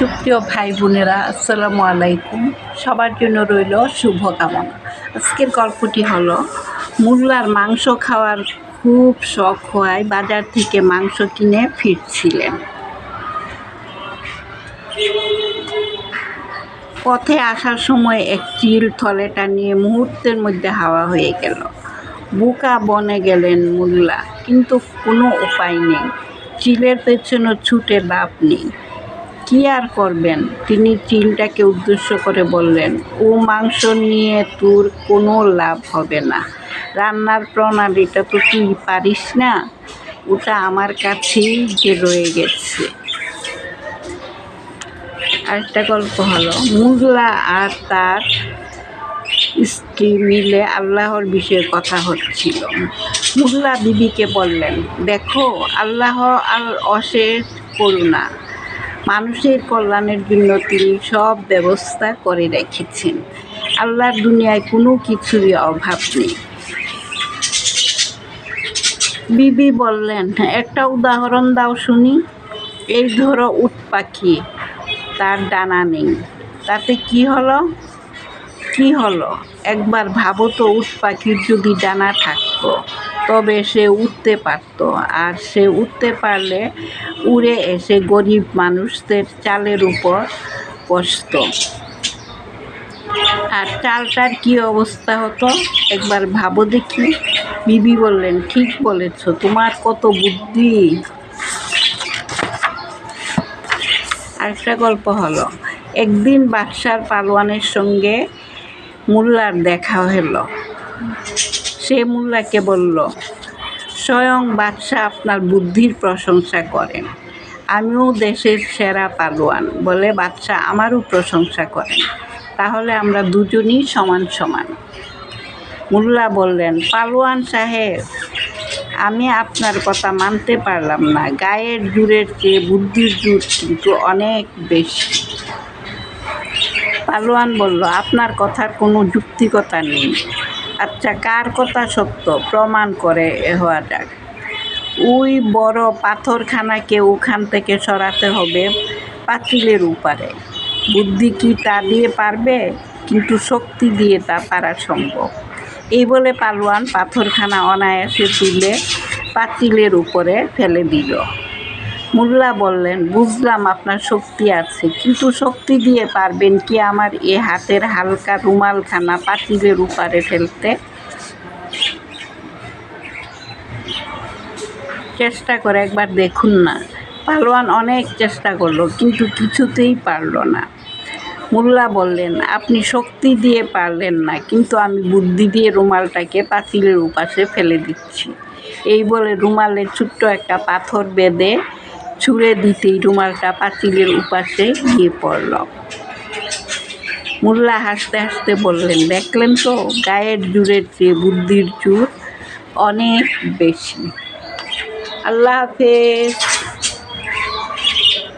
সুপ্রিয় ভাই বোনেরা, আসসালামু আলাইকুম। সবার জন্য রইল শুভকামনা। আজকের গল্পটি হলো মুল্লার মাংস খাওয়ার খুব শখ হওয়ায় বাজার থেকে মাংস কিনে ফিরছিলেন। পথে আসার সময় এক চিল থলেটা নিয়ে মুহূর্তের মধ্যে হাওয়া হয়ে গেল। বুকা বনে গেলেন মুল্লা কিন্তু কোনো উপায় নেই। চিলের পেছনে ছুটে লাভ নেই। কি আর করবেন? তিনি চিলটাকে উদ্দেশ্য করে বললেন, ও মাংস নিয়ে তোর কোনো লাভ হবে না। রান্নার প্রণালীটা তো তুই পারিস না। ওটা আমার কাছেই যে রয়ে গেছে। আরেকটা গল্প হলো মুগলা আর তার স্ত্রী মিলে আল্লাহর বিষয়ে কথা হচ্ছিল। মুগলা বিবিকে বললেন, দেখো, আল্লাহ আর অশেষ করুণা। মানুষের কল্যাণের জন্য তিনি সব ব্যবস্থা করে রেখেছেন। আল্লাহর দুনিয়ায় কোনো কিছুরই অভাব নেই। বিবি বললেন, একটা উদাহরণ দাও শুনি। এই ধরো উট পাখি, তার ডানা নেই। তাতে কি হলো? কি হলো? একবার ভাবো তো উট পাখির যদি ডানা থাকতো। তবে সে উঠতে পারতো। আর সে উঠতে পারলে উড়ে এসে গরিব মানুষদের চালের উপর বসত। আর চালটার কি অবস্থা হতো? একবার ভাবো দেখি। বিবি বললেন, ঠিক বলেছ, তোমার কত বুদ্ধি। আরেকটা গল্প হলো, একদিন বাদশার পালোয়ানের সঙ্গে মোল্লার দেখা হলো। সে মোল্লাকে বলল, স্বয়ং বাদশাহ আপনার বুদ্ধির প্রশংসা করেন। আমিও দেশের সেরা পালোয়ান। বলে বাদশাহ আমারও প্রশংসা করেন। তাহলে আমরা দুজনই সমান সমান। মোল্লা বললেন, পালোয়ান সাহেব, আমি আপনার কথা মানতে পারলাম না। গায়ের জোরের চেয়ে বুদ্ধির জোর কিন্তু অনেক বেশি। পালোয়ান বলল, আপনার কথার কোনো যুক্তিকতা নেই। আচ্ছা কার কথা সত্য? প্রমাণ করে হওয়া যাক ওই বড় পাথরখানাকে ওখান থেকে সরাতে হবে পাতিলের উপারে। বুদ্ধি কি তা দিয়ে পারবে? কিন্তু শক্তি দিয়ে তা পারা সম্ভব। এই বলে পালোয়ান পাথরখানা অনায়াসে তুলে পাতিলের উপরে ফেলে দিল। মোল্লা বললেন, বুঝলাম আপনার শক্তি আছে, কিন্তু শক্তি দিয়ে পারবেন কি আমার এ হাতের হালকা রুমালখানা পাতিলের উপারে ফেলতে? চেষ্টা করে একবার দেখুন না। পালোয়ান অনেক চেষ্টা করল, কিন্তু কিছুতেই পারল না। মোল্লা বললেন, আপনি শক্তি দিয়ে পারলেন না, কিন্তু আমি বুদ্ধি দিয়ে রুমালটাকে পাঁচিলের উপাসে ফেলে দিচ্ছি। এই বলে রুমালে ছোট্ট একটা পাথর বেঁধে ছুঁড়ে দিতেই রুমালটা পাঁচিলের উপাসে গিয়ে পড়ল। মোল্লা হাসতে হাসতে বললেন, দেখলেন তো, গায়ের জুড়ের চেয়ে বুদ্ধির জুর অনেক বেশি। আল্লাহ হাফেজ।